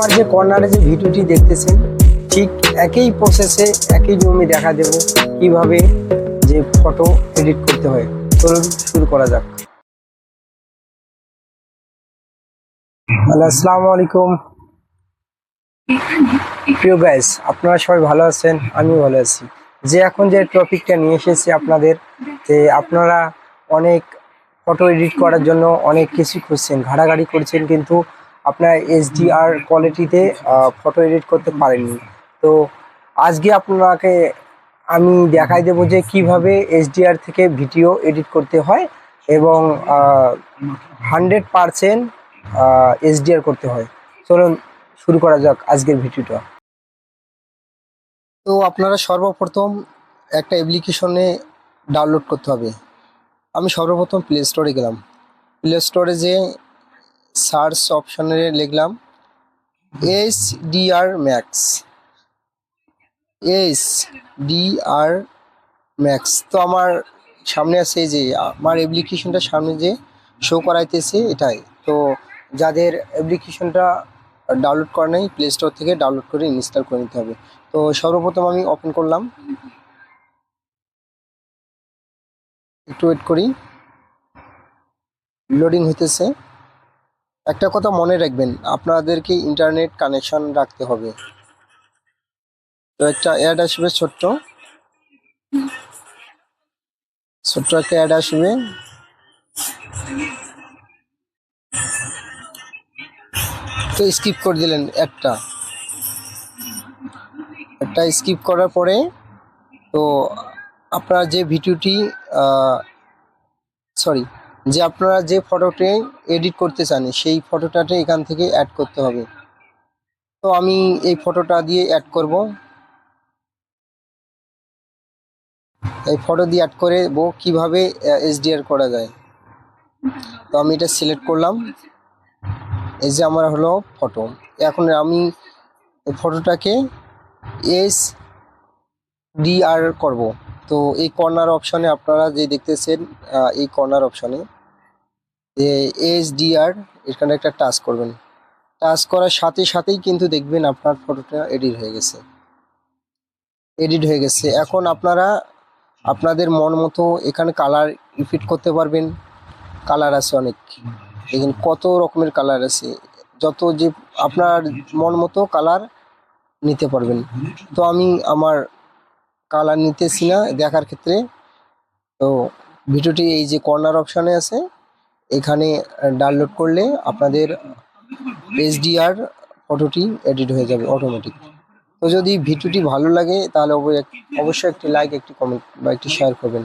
আমার যে কর্নারে যে ভিডিওটি দেখতেছেন, ঠিক একই প্রসেসে একই নিয়মে দেখা দেব, কীভাবে যে ফটো এডিট করতে হয়। চলুন শুরু করা যাক। আসসালামু আলাইকুম। প্রিয় গাইস আপনারা সবাই ভালো আছেন? আমিও ভালো আছি। যে এখন যে টপিকটা নিয়ে এসেছি আপনাদের, যে আপনারা অনেক ফটো এডিট করার জন্য অনেক কিছু খুঁজছেন, ঘাড়াঘাড়ি করছেন, কিন্তু আপনার এইচডিআর কোয়ালিটিতে ফটো এডিট করতে পারেননি। তো আজকে আপনাকে আমি দেখাই দেবো যে কীভাবে এইচডিআর থেকে ভিডিও এডিট করতে হয় এবং হান্ড্রেড পারসেন্ট এইচডিআর করতে হয়। চলুন, শুরু করা যাক আজকের ভিডিওটা। তো আপনারা সর্বপ্রথম একটা অ্যাপ্লিকেশনে ডাউনলোড করতে হবে। আমি সর্বপ্রথম প্লে স্টোরে গেলাম। প্লে স্টোরে যে সার্চ অপশনে লিখলাম S DR Max. S DR Max. তো আমার সামনে আছে যে, আমার অ্যাপ্লিকেশনটা সামনে যে শো করাইতেছে এটাই। তো যাদের অ্যাপ্লিকেশনটা ডাউনলোড করা নেই প্লে স্টোর থেকে ডাউনলোড করে ইনস্টল করে নিতে হবে। তো সর্বপ্রথম আমি ওপেন করলাম। একটু ওয়েট করি। লোডিং হইতেছে। একটা কথা মনে রাখবেন, আপনাদেরকে ইন্টারনেট কানেকশন রাখতে হবে। তো একটা অ্যাড আসবে ছোট্ট। ছোট্ট একটা অ্যাড আসবে। তো স্কিপ করে দিলেন একটা। একটা স্কিপ করার পরে তো আপনার যে ভিডিওটি সরি যে আপনারা যে ফটোটি এডিট করতে চান, সেই ফটোটাতে এখান থেকে অ্যাড করতে হবে। তো আমি এই ফটোটা দিয়ে অ্যাড করব। এই ফটো দিয়ে অ্যাড করে কীভাবে এইচডিআর করা যায়। তো আমি এটা সিলেক্ট করলাম। এই যে আমার হলো ফটো এখন আমি এই ফটোটাকে এস ডিআর করব। তো এই কর্নার অপশনে আপনারা যে দেখতেছেন এই কর্নার অপশনে এস ডিআর এখানে একটা টাচ করবেন। টাচ করার সাথে সাথেই কিন্তু দেখবেন আপনার ফটোটা এডিট হয়ে গেছে। এডিট হয়ে গেছে। এখন আপনারা আপনাদের মন মতো এখানে কালার ফিট করতে পারবেন। কালার আছে অনেক। দেখেন কত রকমের কালার আছে। যত যে আপনার মন মতো কালার নিতে পারবেন। তো আমি আমার কালার নিতেছি না, দেখার ক্ষেত্রে। তো ভিডিওটি এই যে কর্নার অপশানে আছে, এখানে ডাউনলোড করলে আপনাদের এইচডিআর ফটোটি এডিট হয়ে যাবে অটোমেটিক তো যদি ভিডিওটি ভালো লাগে, তাহলে অবশ্যই একটি লাইক একটি কমেন্ট বা একটি শেয়ার করবেন।